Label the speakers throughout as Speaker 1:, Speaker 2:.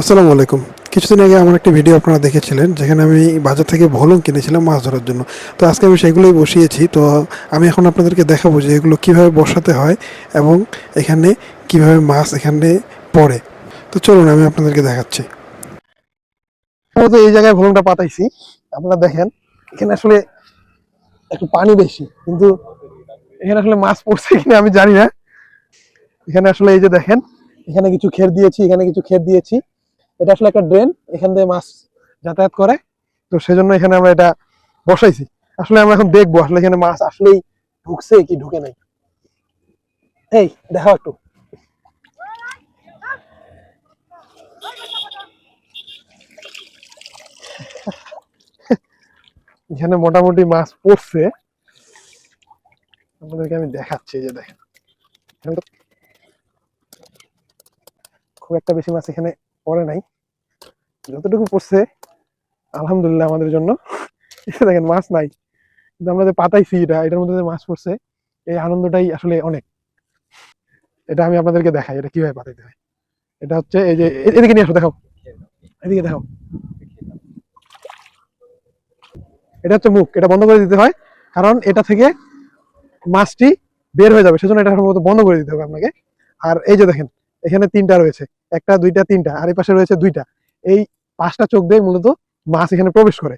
Speaker 1: আসসালামু আলাইকুম। কিছুদিন আগে আমার একটা ভিডিও আপনারা দেখেছিলেন, যেখানে আমি বাজার থেকে ভলুম কিনেছিলাম মাছ ধরার জন্য। তো আজকে আমি সেগুলোই বসিয়েছি। তো আমি এখন আপনাদেরকে দেখাবো যে এগুলো কীভাবে বসাতে হয় এবং এখানে কীভাবে মাছ এখানে পড়ে। তো চলুন, আমি আপনাদেরকে দেখাচ্ছি।
Speaker 2: এই জায়গায় ভলুমটা পাতাইছি। আপনারা দেখেন, এখানে আসলে একটু পানি বেশি, কিন্তু এখানে আসলে মাছ পড়ছে কিনা আমি জানি না। এখানে আসলে এই যে দেখেন, এখানে কিছু খের দিয়েছি, এখানে কিছু খের দিয়েছি। এটা আসলে একটা ড্রেন, এখান দিয়ে মাছ যাতায়াত করে। তো সেজন্য এখানে আমরা এটা বসাইছি। আসলে আমরা এখন দেখব, আসলে এখানে মাছ আসলেই ঢুকছে কি ঢুকে নাই। এই, দেখাও একটু। এখানে মোটামুটি মাছ পড়ছে। আপনাদেরকে আমি দেখাচ্ছি যে দেখেন। খুব একটা বেশি মাছ এখানে পড়ে নাই। যতটুকু পড়ছে, আলহামদুলিল্লাহ আমাদের জন্য। দেখেন, মাছ নাই। কিন্তু আমরা যে পাতাইছি এটা, এটার মধ্যে যে মাছ পড়ছে, এই আনন্দটাই আসলে অনেক। এটা আমি আপনাদেরকে দেখাই, এটা কীভাবে পাতাইতে হয়। এটা হচ্ছে, এই যে এদিকে নিয়ে আসো, দেখাও। এদিকে দেখাও। এটা হচ্ছে মুখ, এটা বন্ধ করে দিতে হয়, কারণ এটা থেকে মাছটি বের হয়ে যাবে। সেজন্য এটা সম্ভবত বন্ধ করে দিতে হবে আপনাকে। আর এই যে দেখেন, এখানে তিনটা রয়েছে। একটা, দুইটা, তিনটা, আর এই পাশে রয়েছে দুইটা। এই পাঁচটা চোখ দিয়ে মূলত মাছ এখানে প্রবেশ করে।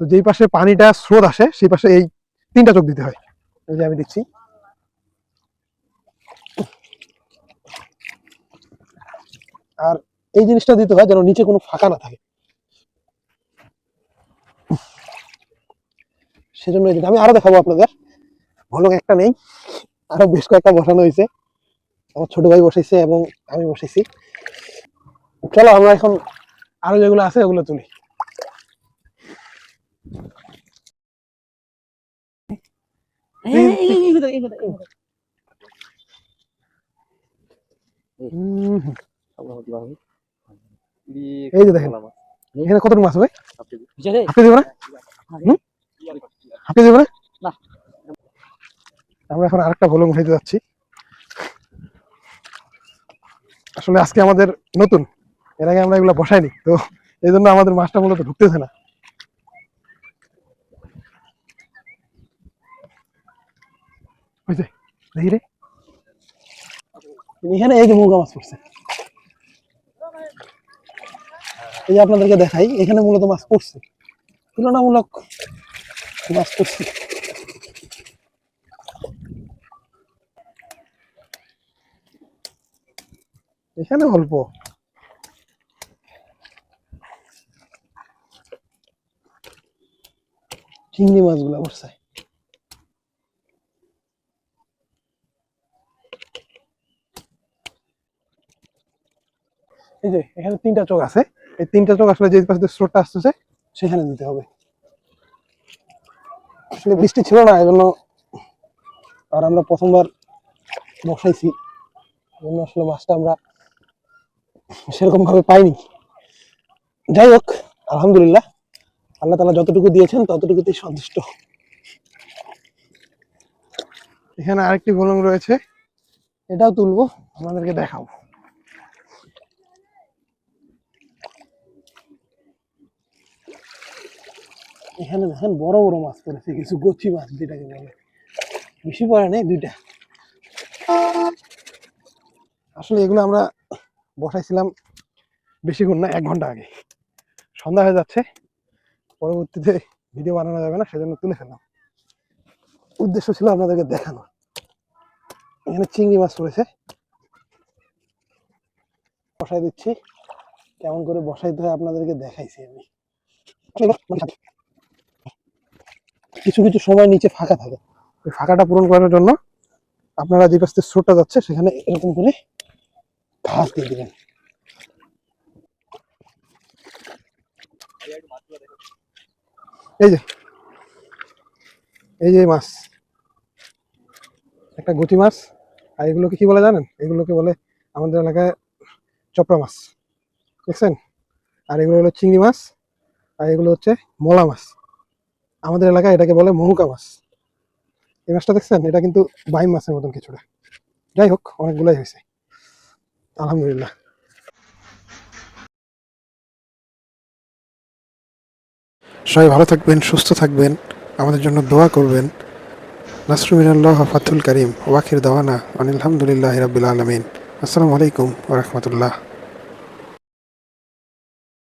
Speaker 2: তো যেই পাশে পানিটা স্রোত আসে, সেই পাশে এই তিনটা চোখ দিতে হয়। এই যে আমি দিচ্ছি আর এই জিনিসটা দিতে হয় যেন নিচে কোনো ফাঁকা না থাকে। সেজন্য আমি আরও দেখাবো আপনাদের। ভলক একটা নেই। আরও বেশ কয়েকটা বসানো হয়েছে। আমার ছোট ভাই বসাইছে এবং আমি বসাইছি চলো আমরা এখন আরও যেগুলো আছে ওগুলো তুলি এই যে দেখেন এখানে কতটুকু মাছ হবে হাঁপতে দেবো না হুম? দেবো না
Speaker 3: না।
Speaker 2: আমরা এখন আরেকটা ভলুম উঠাইতে যাচ্ছি আসলে আজকে আমাদের নতুন। এর আগে আমরা এগুলো বসাইনি, তো এই জন্য আমাদের মাছটা মূলত ঢুকতেছে না। এখানে এই যে মৌকা মাছ পড়ছে। এই যে আপনাদেরকে দেখাই, এখানে মূলত মাছ পড়ছে। তুলনামূলক মাছ পড়ছে। এখানে অল্প। চিংড়ি মাছগুলো পড়ছে এই যে, এখানে তিনটা চোখ আছে। এই তিনটা চোখ আসলে যে পাশে স্রোতটা আসতেছে, সেখানে দিতে হবে। আসলে বৃষ্টি ছিল না, এজন্য আর আমরা প্রথমবার বসাইছি। এজন্য আসলে মাছটা আমরা সেরকম ভাবে পাইনি। যাই হোক আলহামদুলিল্লাহ, আল্লাহ তালা যতটুকু দিয়েছেন, ততটুকুতেই সন্তুষ্ট। এখানে আরেকটি ভলং রয়েছে। এটাও তুলবো আমাদেরকে দেখাবো। এখানে দেখেন, বড় বড় মাছ পড়েছে, কিছু গচ্ছি মাছ যেটাকে বলে। বেশি পড়ে নেই দুইটা। আসলে এগুলো আমরা বসাইছিলাম বেশিক্ষণ না, এক ঘণ্টা আগে। সন্ধ্যা হয়ে যাচ্ছে, পরবর্তীতে ভিডিও বানানো যাবে না, সেজন্য তুলে ফেললাম। উদ্দেশ্য ছিল আপনাদেরকে দেখানো এখানে চিংড়ি মাছ পড়েছে। বসাই দিচ্ছি। কেমন করে বসাইতে হয় আপনাদেরকে দেখাইছি আমি। কিছু কিছু সময় নিচে ফাঁকা থাকে। ওই ফাঁকাটা পূরণ করার জন্য আপনারা যে পাশে স্রোতটা যাচ্ছে, সেখানে এরকম করে ঘাস দিয়ে দিবেন এই যে এই যে মাছ। একটা গুটি মাছ, আর এগুলোকে কি বলে জানেন? এগুলোকে বলে আমাদের এলাকায় চপড়া মাছ। দেখছেন? আর এগুলো হলো চিংড়ি মাছ, আর এগুলো হচ্ছে মলা মাছ। আমাদের এলাকায় এটাকে বলে মহুকা মাছ। এই মাছটা দেখছেন? এটা কিন্তু বাইম মাছের মতন কিছুটা। যাই হোক, অনেকগুলাই হয়েছে। আলহামদুলিল্লাহ।
Speaker 1: সবাই ভালো থাকবেন, সুস্থ থাকবেন, আমাদের জন্য দোয়া করবেন। নাসরুমিনাল্লাহ ফাতুল করিম ওয়াকির দাওয়ানা আনিলামদুলিল্লাহ রাবিল আলমিন। আসসালামু আলাইকুম ওরহমতুল্লাহ